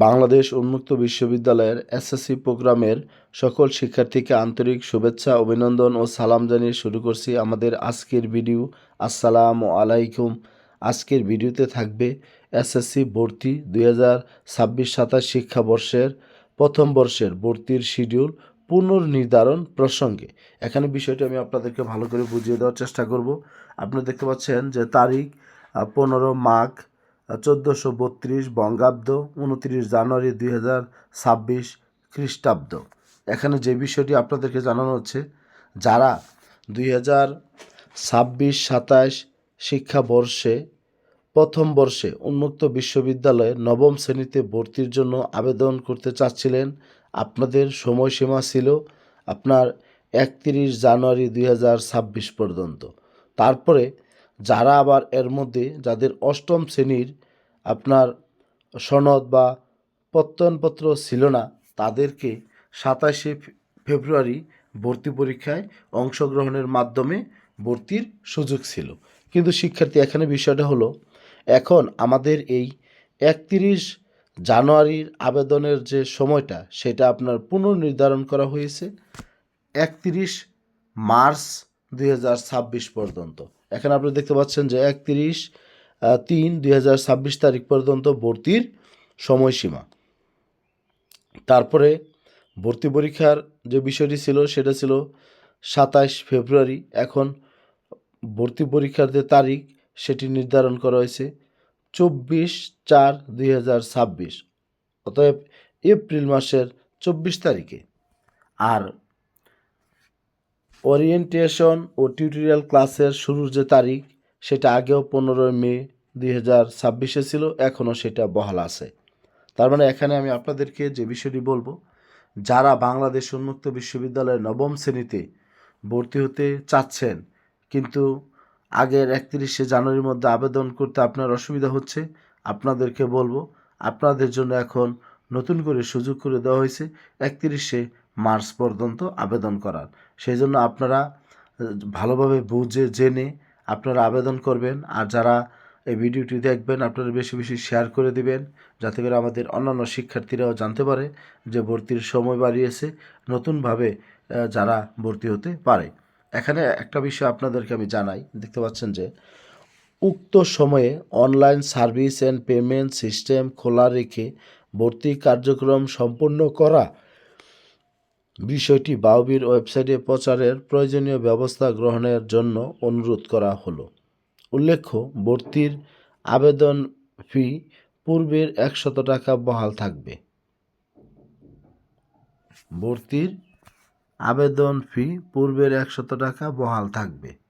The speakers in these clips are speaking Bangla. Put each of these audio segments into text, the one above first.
বাংলাদেশ উন্মুক্ত বিশ্ববিদ্যালয়ের এসএসসি প্রোগ্রামের সকল শিক্ষার্থীকে আন্তরিক শুভেচ্ছা, অভিনন্দন ও সালাম জানিয়ে শুরু করছি আমাদের আজকের ভিডিও। আসসালামু আলাইকুম। আজকের ভিডিওতে থাকবে এসএসসি ভর্তি দুই হাজার ছাব্বিশ সাতাশ শিক্ষাবর্ষের প্রথম বর্ষের ভর্তির শিডিউল পুনর্নির্ধারণ প্রসঙ্গে। এখানে বিষয়টি আমি আপনাদেরকে ভালো করে বুঝিয়ে দেওয়ার চেষ্টা করব। আপনারা দেখতে পাচ্ছেন যে তারিখ পনেরো মাঘ চোদ্দোশো বত্রিশ বঙ্গাব্দ, উনত্রিশ জানুয়ারি দুই হাজার ছাব্বিশ খ্রিস্টাব্দ। এখানে যে বিষয়টি আপনাদেরকে জানানো হচ্ছে, যারা দুই হাজার ছাব্বিশ সাতাশ শিক্ষাবর্ষে, প্রথম বর্ষে উন্মুক্ত বিশ্ববিদ্যালয়ে নবম শ্রেণীতে ভর্তির জন্য আবেদন করতে চাচ্ছিলেন, আপনাদের সময়সীমা ছিল আপনার একত্রিশ জানুয়ারি দুই হাজার ছাব্বিশ পর্যন্ত। তারপরে যারা আবার এর মধ্যে যাদের অষ্টম শ্রেণির আপনার সনদ বা প্রত্যয়নপত্র ছিল না, তাদেরকে সাতাশে ফেব্রুয়ারি ভর্তি পরীক্ষায় অংশগ্রহণের মাধ্যমে ভর্তির সুযোগ ছিল। কিন্তু শিক্ষার্থী, এখানে বিষয়টা হলো, এখন আমাদের এই একত্রিশ জানুয়ারির আবেদনের যে সময়টা, সেটা আপনার পুনর্নির্ধারণ করা হয়েছে একত্রিশ মার্চ দুই হাজার ছাব্বিশ পর্যন্ত। এখানে আপনি দেখতে পাচ্ছেন যে একত্রিশ তিন, দুই তারিখ পর্যন্ত ভর্তির সময়সীমা। তারপরে ভর্তি পরীক্ষার যে বিষয়টি ছিল, সেটা ছিল সাতাশ ফেব্রুয়ারি। এখন ভর্তি পরীক্ষার যে তারিখ, সেটি নির্ধারণ করা হয়েছে চব্বিশ চার, দুই হাজার অতএব এপ্রিল মাসের চব্বিশ তারিখে। আর ওরিয়েন্টেশন ও টিউটোরিয়াল ক্লাসের শুরুর যে তারিখ, সেটা আগেও পনেরোই মে দুই হাজার ছাব্বিশে ছিল, এখনও সেটা বহাল আছে। তার মানে এখানে আমি আপনাদেরকে যে বিষয়টি বলব, যারা বাংলাদেশ উন্মুক্ত বিশ্ববিদ্যালয়ের নবম শ্রেণীতে ভর্তি হতে চাচ্ছেন, কিন্তু আগের একত্রিশে জানুয়ারির মধ্যে আবেদন করতে আপনার অসুবিধা হচ্ছে, আপনাদেরকে বলব, আপনাদের জন্য এখন নতুন করে সুযোগ করে দেওয়া হয়েছে, একত্রিশে মার্চ পর্যন্ত আবেদন করার। সেই জন্য আপনারা ভালোভাবে বুঝে, জেনে আপনারা আবেদন করবেন। আর যারা এই ভিডিওটি দেখবেন, আপনারা বেশি বেশি শেয়ার করে দিবেন, যাতে করে আমাদের অন্যান্য শিক্ষার্থীরাও জানতে পারে যে ভর্তির সময় বাড়িয়েছে, নতুনভাবে যারা ভর্তি হতে পারে। এখানে একটা বিষয় আপনাদেরকে আমি জানাই। দেখতে পাচ্ছেন যে, উক্ত সময়ে online service and payment system খোলা রেখে ভর্তি কার্যক্রম সম্পন্ন করা বিষয়টি বাউবির ওয়েবসাইটে প্রচারের প্রয়োজনীয় ব্যবস্থা গ্রহণের জন্য অনুরোধ করা হলো। উল্লেখ্য, ভর্তির আবেদন ফি পূর্বের একশত টাকা বহাল থাকবে। ভর্তির আবেদন ফি পূর্বের একশত টাকা বহাল থাকবে।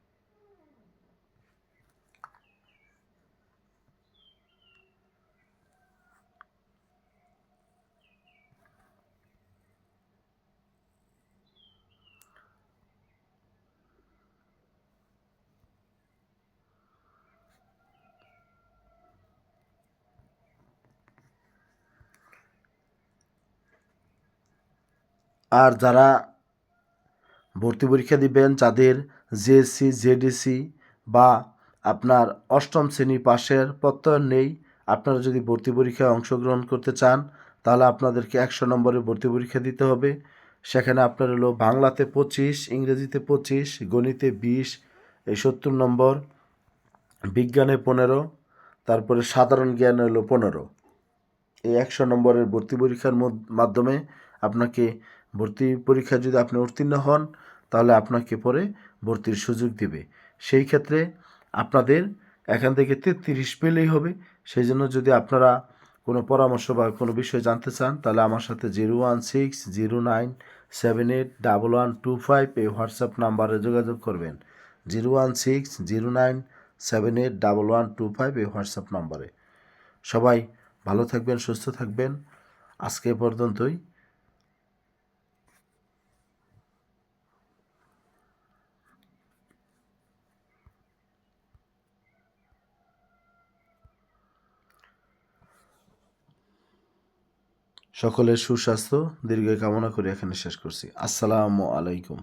আর যারা ভর্তি পরীক্ষা দিবেন, যাদের জেএসসি জেডিসি বা আপনার অষ্টম শ্রেণি পাশের প্রত্যয়ন নেই, আপনারা যদি ভর্তি পরীক্ষায় অংশগ্রহণ করতে চান, তাহলে আপনাদেরকে একশো নম্বরে ভর্তি পরীক্ষা দিতে হবে। সেখানে আপনার হলো বাংলাতে পঁচিশ, ইংরেজিতে পঁচিশ, গণিতে বিশ, এই সত্তর নম্বর, বিজ্ঞানে পনেরো, তারপরে সাধারণ জ্ঞান হলো পনেরো। এই একশো নম্বরের ভর্তি পরীক্ষার মাধ্যমে আপনাকে ভর্তি পরীক্ষা যদি আপনি উত্তীর্ণ হন, তাহলে আপনাকে পরে ভর্তির সুযোগ দিবে। সেই ক্ষেত্রে আপনাদের এখান থেকে তেত্রিশ পেলেই হবে। সেই জন্য যদি আপনারা কোনো পরামর্শ বা কোনো বিষয় জানতে চান, তাহলে আমার সাথে zero one six, zero nine, seven eight, double one, two five এই হোয়াটসঅ্যাপ নাম্বারে যোগাযোগ করবেন। Zero one six, zero nine, seven eight, double one, two five এই হোয়াটসঅ্যাপ নাম্বারে। সবাই ভালো থাকবেন, সুস্থ থাকবেন। আজকে পর্যন্তই। সকলের সুস্বাস্থ্য দীর্ঘ কামনা করে এখানে শেষ করছি। আসসালামু আলাইকুম।